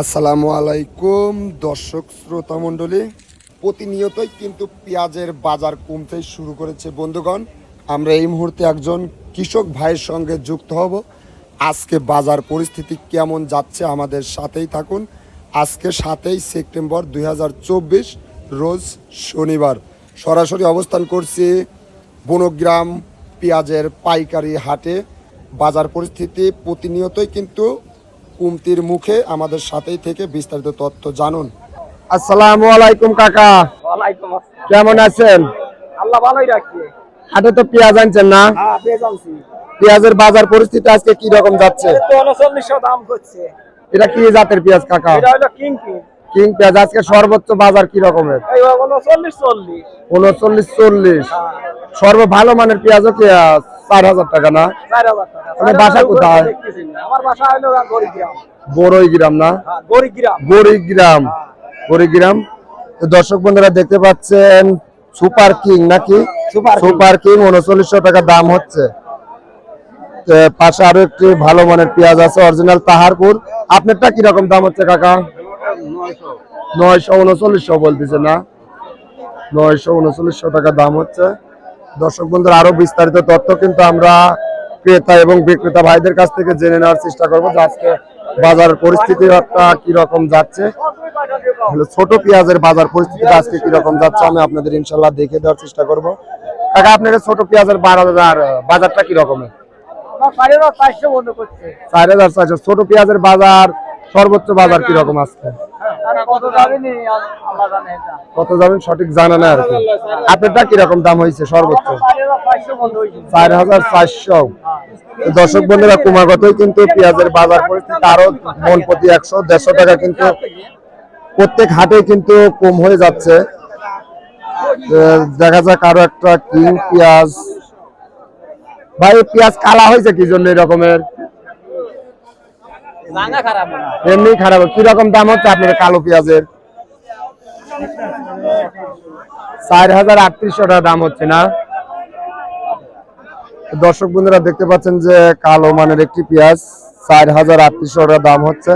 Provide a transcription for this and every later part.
আসসালামু আলাইকুম, দর্শক শ্রোতা মণ্ডলী। প্রতিনিয়তই কিন্তু পেঁয়াজের বাজার কমতে শুরু করেছে বন্ধুগণ। আমরা এই মুহূর্তে একজন কৃষক ভাইয়ের সঙ্গে যুক্ত হব। আজকে বাজার পরিস্থিতি কেমন যাচ্ছে আমাদের সাথেই থাকুন। আজকে সাতই সেপ্টেম্বর দু হাজার চব্বিশ, রোজ শনিবার। সরাসরি অবস্থান করছি বনগ্রাম পেঁয়াজের পাইকারি হাটে। বাজার পরিস্থিতি প্রতিনিয়তই কিন্তু কুমতির মুখে আমাদের সাথেই থেকে বিস্তারিত তথ্য জানুন। আসসালামু আলাইকুম কাকা। ওয়ালাইকুম আসসালাম। কেমন আছেন? আল্লাহ ভালোই রাখছে হাটে তো পেঁয়াজ আনছেন না? হ্যাঁ পেঁয়াজের বাজার পরিস্থিতি আজকে কি রকম যাচ্ছে? তো দাম এটা কি জাতের পেঁয়াজ কাকা? এটা হলো কিং কিং কিং পেঁয়াজ আজকে সর্বোচ্চ বাজার কি রকমের? এই উনচল্লিশ চল্লিশ। উনচল্লিশ চল্লিশ। হ্যাঁ। সর্ব ভালো মানের পেঁয়াজ চার হাজার টাকা না? আপনার বাসা কোথায়? বড়ই গ্রাম না? হ্যাঁ গরিগ্রাম। গরিগ্রাম গরিগ্রাম দর্শক বন্ধুরা দেখতে পাচ্ছেন সুপার কিং নাকি? Super king. উনচল্লিশশো টাকা দাম হচ্ছে। তো পাশে আরও একটি ভালো মানের পেঁয়াজ আছে অরিজিনাল তাহারপুর। আপনারটা কীরকম দাম হচ্ছে কাকা? নয়শো উনচল্লিশশো বলতেছে না? নয়শো উনচল্লিশশো টাকা দাম হচ্ছে। দর্শক বন্ধুরা আরও বিস্তারিত তথ্য কিন্তু আমরা ক্রেতা এবং বিক্রেতা ভাইদের কাছ থেকে জেনে নেওয়ার চেষ্টা করব আজকে বাজার পরিস্থিতি কি রকম যাচ্ছে। ছোট পেঁয়াজের বাজার পরিস্থিতি আজকে কি রকম যাচ্ছে আমি আপনাদের ইনশাল্লাহ দেখে দেওয়ার চেষ্টা করব। কাকা আপনার ছোট পেঁয়াজের বাজার বাজারটা কি রকমের? আমার হাজার চারশো। ছোট পেঁয়াজের বাজার সর্বোচ্চ বাজার কি রকম আজকে? কত যাবে নি আল্লাহ জানে এটা। কত যাবেন সঠিক জানা না আর কি। আপনারটা কীরকম দাম হয়েছে সর্বোচ্চ? চার হাজার চারশো দর্শক বন্ধুরা ক্রমাগতই কিন্তু পেঁয়াজের বাজার পরিস্থিতি আরও মন প্রতি একশো দেড়শো টাকা কিন্তু প্রত্যেক হাটে কিন্তু কম হয়ে যাচ্ছে। দেখা যাক আরও একটা কিং পেঁয়াজ। ভাই পেঁয়াজ কালা হয়েছে কি জন্য এরকমের এমনি খারাপ। কি রকম দাম হচ্ছে আপনার কালো পেঁয়াজের? চার হাজার আটত্রিশশো টাকা দাম হচ্ছে না? দর্শক বন্ধুরা দেখতে পাচ্ছেন যে কালো মানের একটি পেঁয়াজ চার হাজার আটত্রিশশো টাকা দাম হচ্ছে।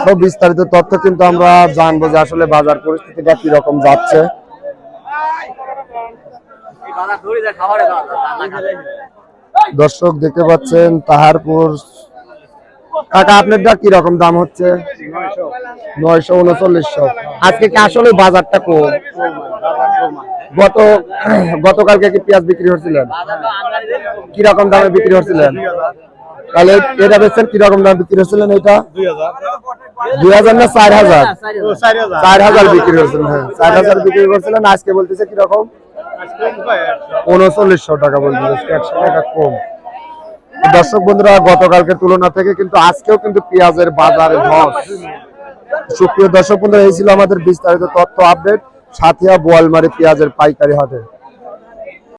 আরও বিস্তারিত তথ্য কিন্তু আমরা জানব যে আসলে বাজার পরিস্থিতিটা কি রকম যাচ্ছে দর্শক দেখতে পাচ্ছেন তাহারপুর কাকা আপনারটা কি রকম দাম হচ্ছে? নয়শো উনচল্লিশশো। আজকে কি আসলে বাজারটা কম গত, গতকালকে কি পেঁয়াজ বিক্রি হচ্ছিলেন? কি রকম দামে বিক্রি হচ্ছিলেন? তাহলে এটা বেচছেন, কি রকম দামে বিক্রি হচ্ছিলেন এটা? দুই হাজার না চার হাজার? চার হাজার বিক্রি হচ্ছিলেন হ্যাঁ চার হাজার বিক্রি করছিলেন, আজকে বলতেছে কি রকম? উনচল্লিশশো টাকা বলতেছে, একশো টাকা কম। দর্শক বন্ধুরা গতকালকে তুলনা থেকে কিন্তু আজকেও কিন্তু পেঁয়াজের বাজার ধস। সুপ্রিয় দর্শক বন্ধুরা, এই ছিল আমাদের বিস্তারিত তথ্য আপডেট। সাথিয়া বোয়ালমারি পেঁয়াজের পাইকারি হাটে।